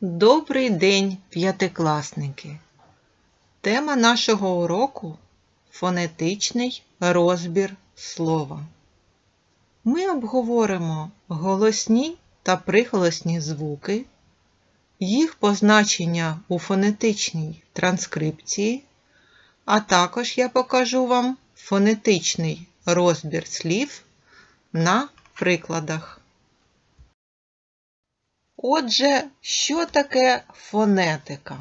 Добрий день, п'ятикласники! Тема нашого уроку фонетичний розбір слова. Ми обговоримо голосні та приголосні звуки, їх позначення у фонетичній транскрипції, а також я покажу вам фонетичний розбір слів на прикладах. Отже, що таке фонетика?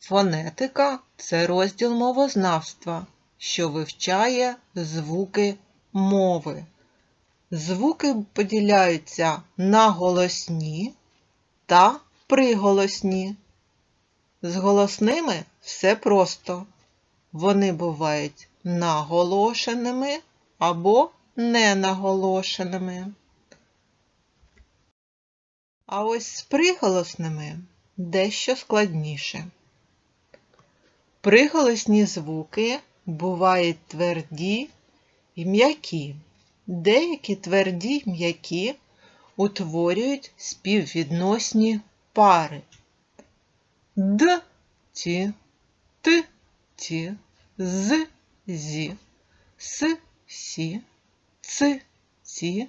Фонетика це розділ мовознавства, що вивчає звуки мови. Звуки поділяються на голосні та приголосні. З голосними все просто. Вони бувають наголошеними або ненаголошеними. А ось з приголосними дещо складніше. Приголосні звуки бувають тверді і м'які. Деякі тверді й м'які утворюють співвідносні пари д ті, т ті, з зі, с сі, ц ці,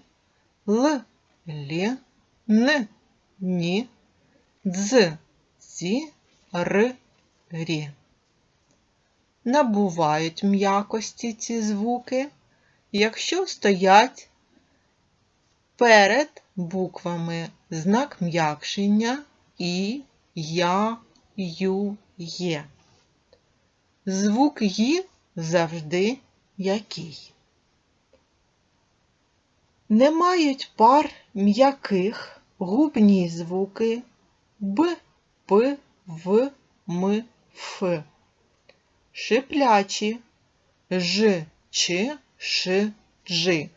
л лі, н ні, дз, зі, р, рі. Набувають м'якості ці звуки, якщо стоять перед буквами знак м'якшення і, я, ю, є. Звук «ї» завжди який. Не мають пар м'яких губні звуки Б, П, В, М, Ф, шиплячі Ж, Ч, Ш, Дж,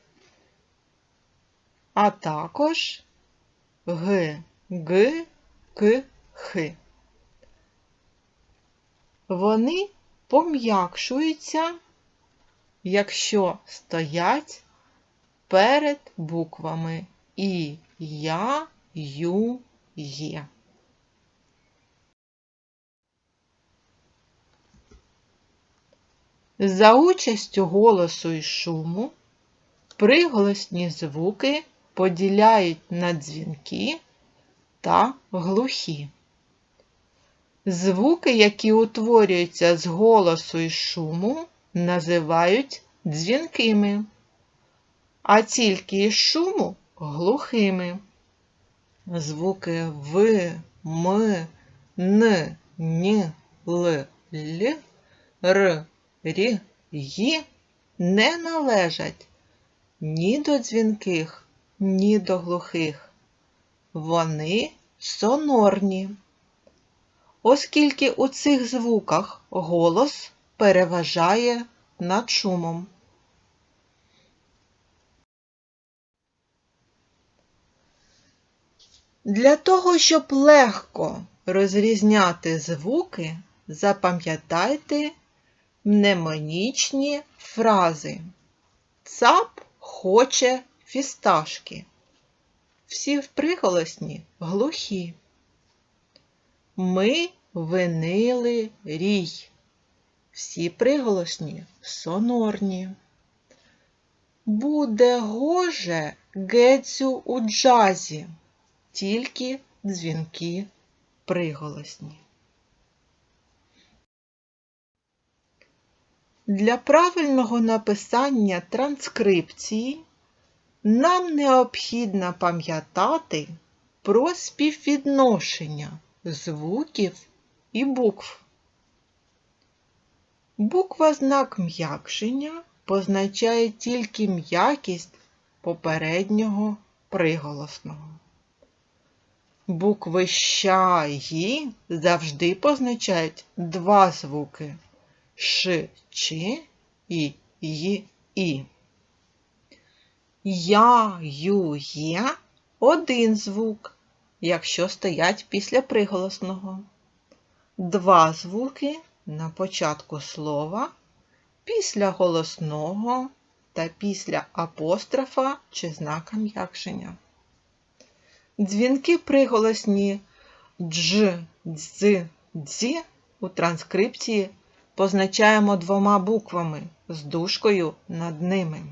а також Г, Г, К, Х. Вони пом'якшуються, якщо стоять перед буквами І, Я, Ю, Є. За участю голосу і шуму приголосні звуки поділяють на дзвінки та глухі. Звуки, які утворюються з голосу і шуму, називають дзвінкими, а тільки із шуму глухими. Звуки В, М, Н, Н, Л, Л, Р, Рі, Ї не належать ні до дзвінких, ні до глухих. Вони сонорні. Оскільки у цих звуках голос переважає над шумом. Для того, щоб легко розрізняти звуки, запам'ятайте мнемонічні фрази. Цап хоче фісташки. Всі приголосні глухі. Ми винили рій. Всі приголосні сонорні. Буде гоже гецю у джазі тільки дзвінки приголосні. Для правильного написання транскрипції нам необхідно пам'ятати про співвідношення звуків і букв. Буква знак м'якшення позначає тільки м'якість попереднього приголосного. Букви ща ї завжди позначають два звуки ш, ч і й, і. Я, ю, є один звук, якщо стоять після приголосного. Два звуки на початку слова, після голосного та після апострофа чи знака м'якшення. Дзвінки приголосні дж, дз, дзі у транскрипції позначаємо двома буквами з дужкою над ними.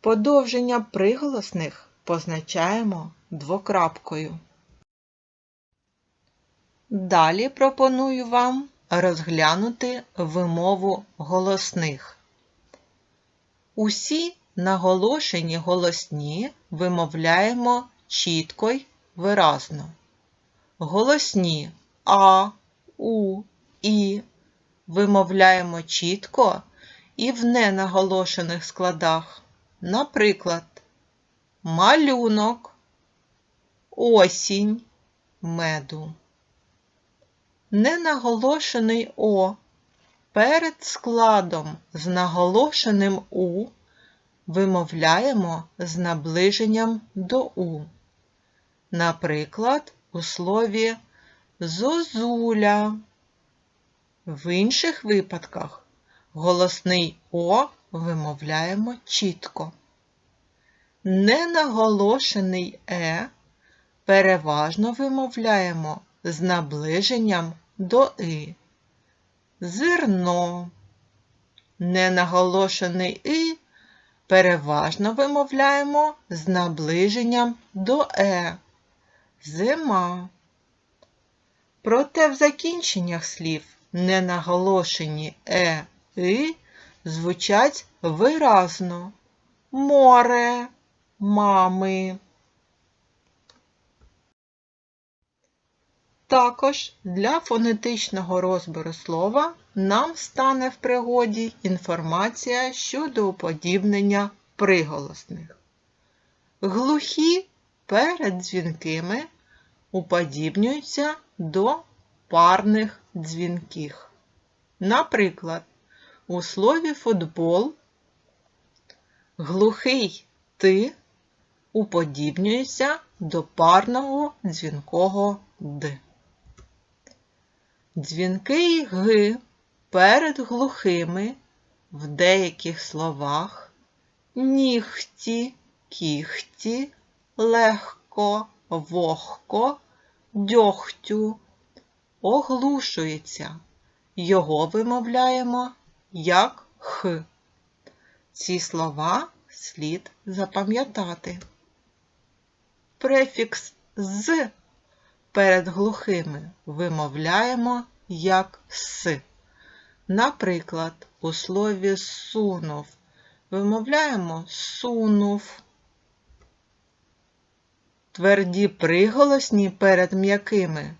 Подовження приголосних позначаємо двокрапкою. Далі пропоную вам розглянути вимову голосних. Усі наголошені голосні вимовляємо чітко й виразно. Голосні А, У, І вимовляємо чітко і в ненаголошених складах. Наприклад, малюнок, осінь, меду. Ненаголошений О перед складом з наголошеним У вимовляємо з наближенням до У. Наприклад, у слові зозуля. В інших випадках голосний О вимовляємо чітко. Ненаголошений Е переважно вимовляємо з наближенням до И. Зерно. Ненаголошений И переважно вимовляємо з наближенням до Е. Зима. Проте в закінченнях слів ненаголошені Е, И звучать виразно. Море, мами. Також для фонетичного розбору слова нам стане в пригоді інформація щодо уподібнення приголосних. Глухі перед дзвінкими уподібнюються до парних дзвінких. Наприклад, у слові футбол глухий ти уподібнюється до парного дзвінкого д. Дзвінкий г перед глухими в деяких словах нігті, кіхті, легко, вогко, дьогтю оглушується. Його вимовляємо як х. Ці слова слід запам'ятати. Префікс з перед глухими вимовляємо як с. Наприклад, у слові сунув вимовляємо сунув. Тверді приголосні перед м'якими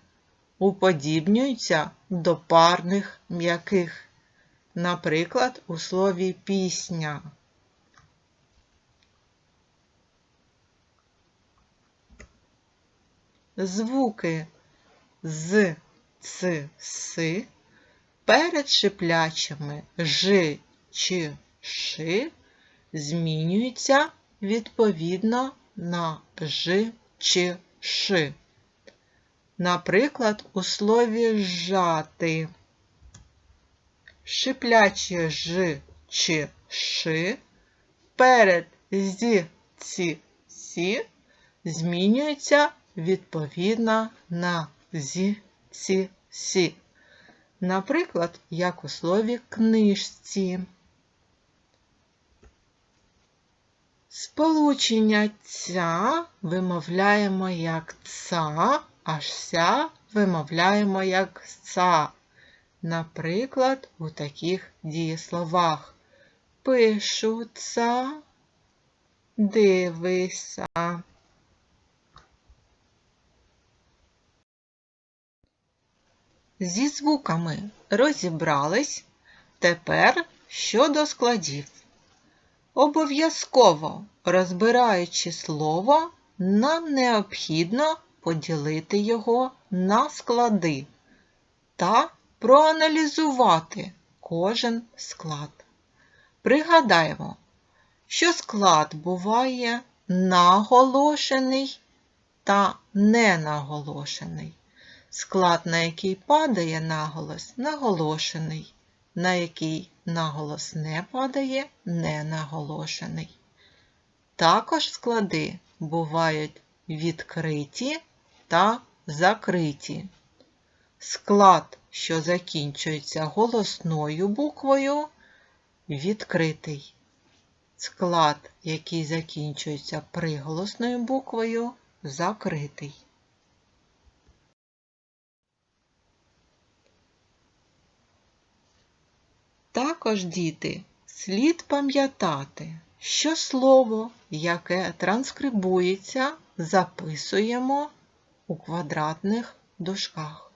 уподібнюються до парних м'яких. Наприклад, у слові пісня. Звуки з, ц, с перед шиплячими ж, ч, ш змінюються відповідно на ж, ч, ш. Наприклад, у слові жати шиплячі ж, ч, ш перед з, ці, сі змінюються відповідно на з, ці, сі. Наприклад, як у слові книжці. Сполучення ця вимовляємо як ца, аж ся вимовляємо як ца. Наприклад, у таких дієсловах пишуться, дивися. Зі звуками розібрались. Тепер щодо складів. Обов'язково розбираючи слово, нам необхідно поділити його на склади та проаналізувати кожен склад. Пригадаємо, що склад буває наголошений та ненаголошений. Склад, на який падає наголос, наголошений, на який наголос не падає, ненаголошений. Також склади бувають відкриті та закриті. Склад, що закінчується голосною буквою, відкритий. Склад, який закінчується приголосною буквою, закритий. Також, діти, слід пам'ятати, що слово, яке транскрибується, записуємо у квадратних дужках.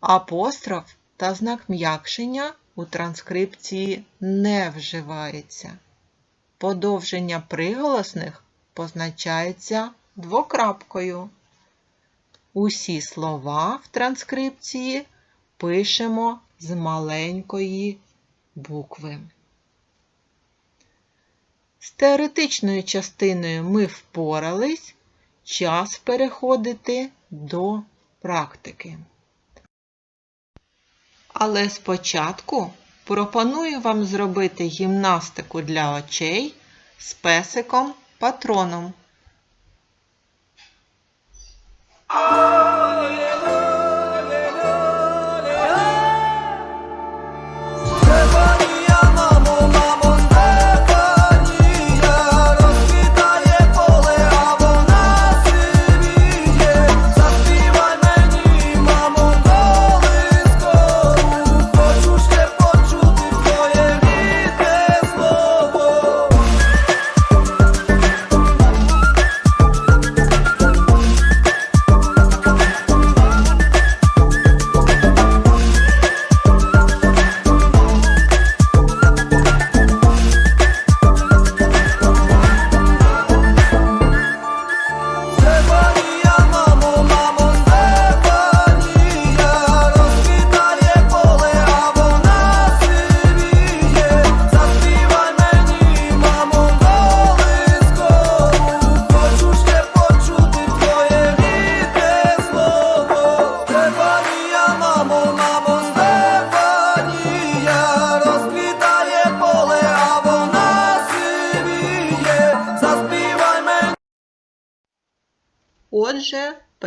Апостроф та знак м'якшення у транскрипції не вживається. Подовження приголосних позначається двокрапкою. Усі слова в транскрипції пишемо з маленької букви. З теоретичною частиною ми впорались, час переходити до практики. Але спочатку пропоную вам зробити гімнастику для очей з песиком патроном.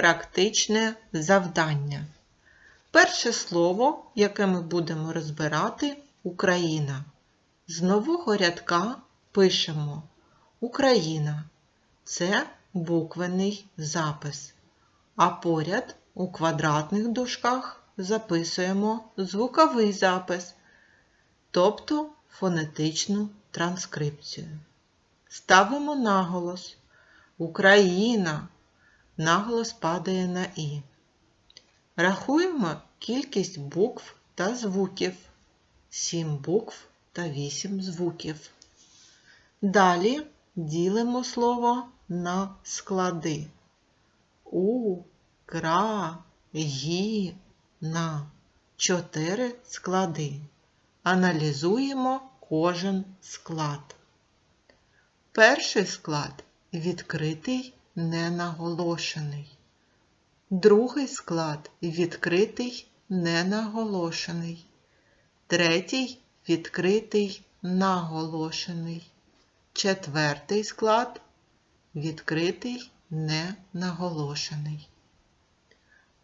Практичне завдання. Перше слово, яке ми будемо розбирати Україна. З нового рядка пишемо Україна. Це буквений запис. А поряд у квадратних дужках записуємо звуковий запис, тобто фонетичну транскрипцію. Ставимо наголос Україна. Наголос падає на І. Рахуємо кількість букв та звуків. 7 букв та 8 звуків. Далі ділимо слово на склади. У, кра, гі, на. Чотири склади. Аналізуємо кожен склад. Перший склад відкритий ненаголошений. Другий склад відкритий ненаголошений. Третій відкритий наголошений. Четвертий склад відкритий ненаголошений.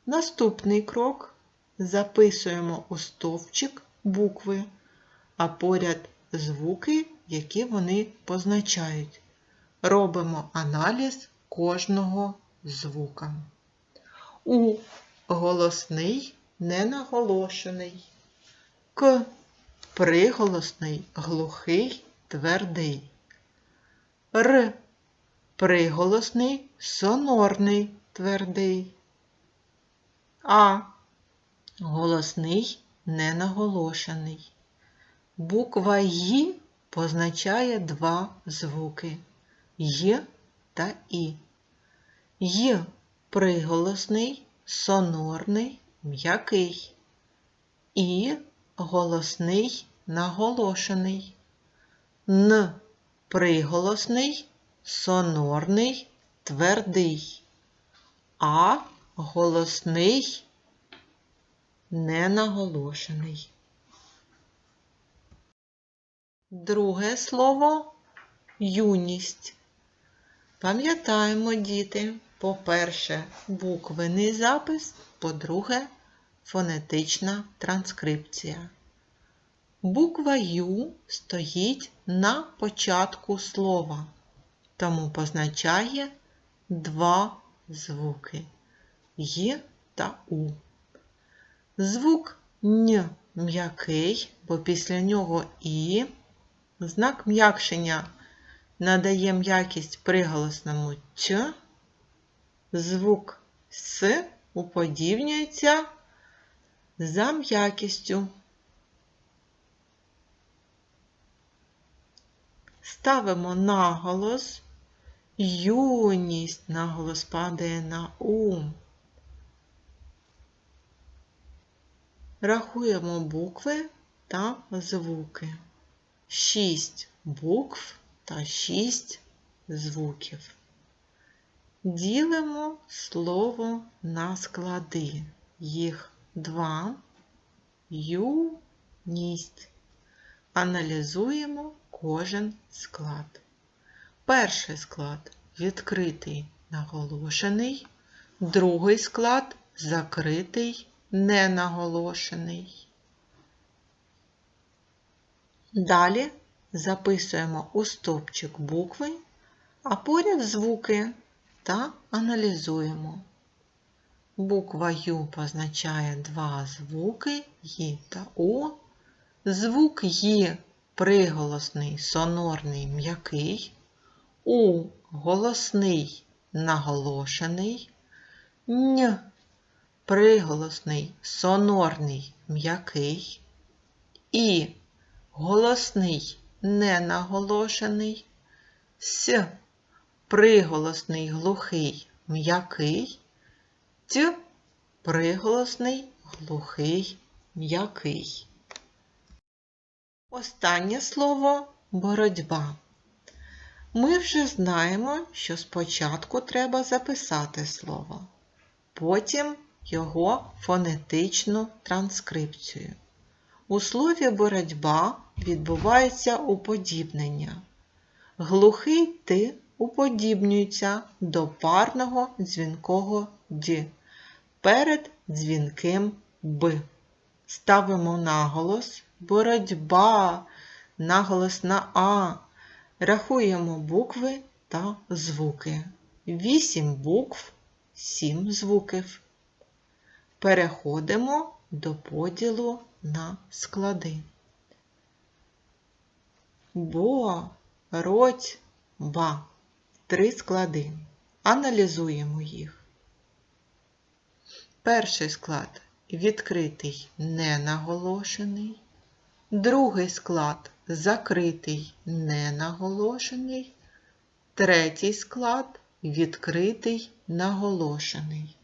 Наступний крок записуємо у стовпчик букви, а поряд звуки, які вони позначають. Робимо аналіз кожного звука. У голосний ненаголошений. К приголосний глухий твердий. Р приголосний сонорний твердий. А голосний ненаголошений. Буква Й позначає два звуки Й та І. Й приголосний, сонорний, м'який. І голосний наголошений. Н приголосний, сонорний, твердий. А голосний ненаголошений. Друге слово юність. Пам'ятаємо, діти, по-перше, буквений запис, по-друге, фонетична транскрипція. Буква Ю стоїть на початку слова, тому позначає два звуки Й та У. Звук Н м'який, бо після нього І. Знак м'якшення надає м'якість приголосному Ч. Звук С уподібнюється за м'якістю. Ставимо наголос. Юність наголос падає на У. Рахуємо букви та звуки. Шість букв та шість звуків. Ділимо слово на склади. Їх два. Юність. Аналізуємо кожен склад. Перший склад відкритий наголошений, другий склад закритий ненаголошений. Далі записуємо у стовпчик букви, а поряд звуки та аналізуємо. Буква Ю позначає два звуки Й та О. Звук Й приголосний, сонорний, м'який, У голосний, наголошений, Н приголосний, сонорний, м'який, І голосний, ненаголошений, С приголосний, глухий, м'який, Т приголосний, глухий, м'який. Останнє слово боротьба. Ми вже знаємо, що спочатку треба записати слово, потім його фонетичну транскрипцію. У слові боротьба відбувається уподібнення. Глухий ти уподібнюється до парного дзвінкого д перед дзвінким б. Ставимо наголос боротьба, наголос на А. Рахуємо букви та звуки. Вісім букв, сім звуків. Переходимо до поділу на склади. Бо, роть, ба. Три склади. Аналізуємо їх. Перший склад відкритий ненаголошений. Другий склад закритий ненаголошений. Третій склад відкритий наголошений.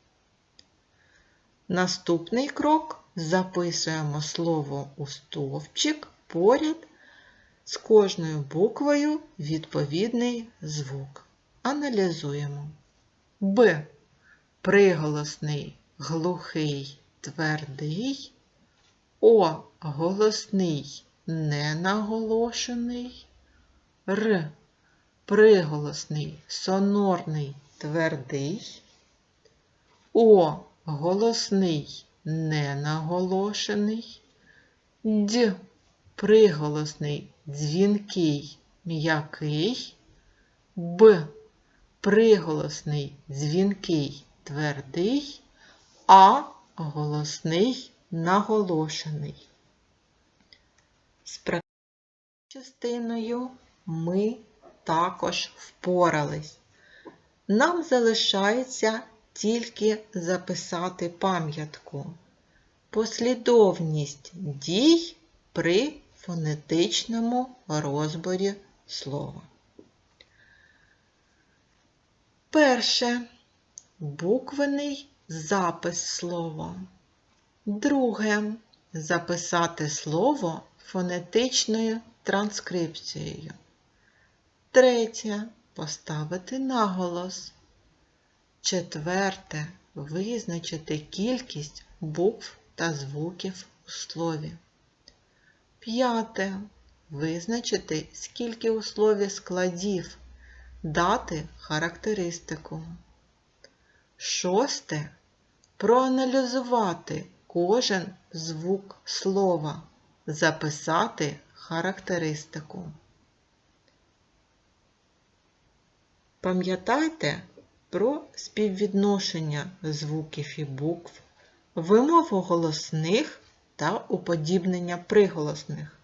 Наступний крок записуємо слово у стовпчик поряд з кожною буквою відповідний звук. Аналізуємо. Б. Приголосний, глухий, твердий. О. Голосний, ненаголошений. Р. Приголосний, сонорний, твердий. О. Голосний, ненаголошений. Д. Приголосний, дзвінкий, м'який. Б. Приголосний, дзвінкий, твердий. А. Голосний, наголошений. З практичною частиною ми також впорались. Нам залишається тільки записати пам'ятку. Послідовність дій при фонетичному розборі слова. Перше буквений запис слова. Друге записати слово фонетичною транскрипцією. Третє поставити наголос. Четверте визначити кількість букв та звуків у слові. П'яте визначити, скільки у слові складів, дати характеристику. Шосте. Проаналізувати кожен звук слова. Записати характеристику. Пам'ятайте про співвідношення звуків і букв, вимову голосних та уподібнення приголосних.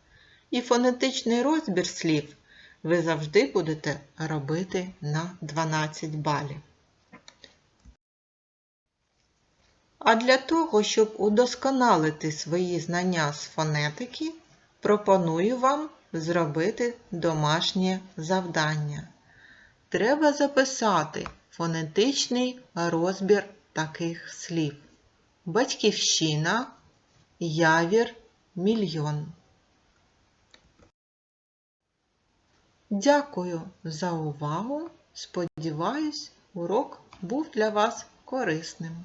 І фонетичний розбір слів ви завжди будете робити на 12 балів. А для того, щоб удосконалити свої знання з фонетики, пропоную вам зробити домашнє завдання. Треба записати фонетичний розбір таких слів: батьківщина, явір, мільйон. Дякую за увагу. Сподіваюсь, урок був для вас корисним.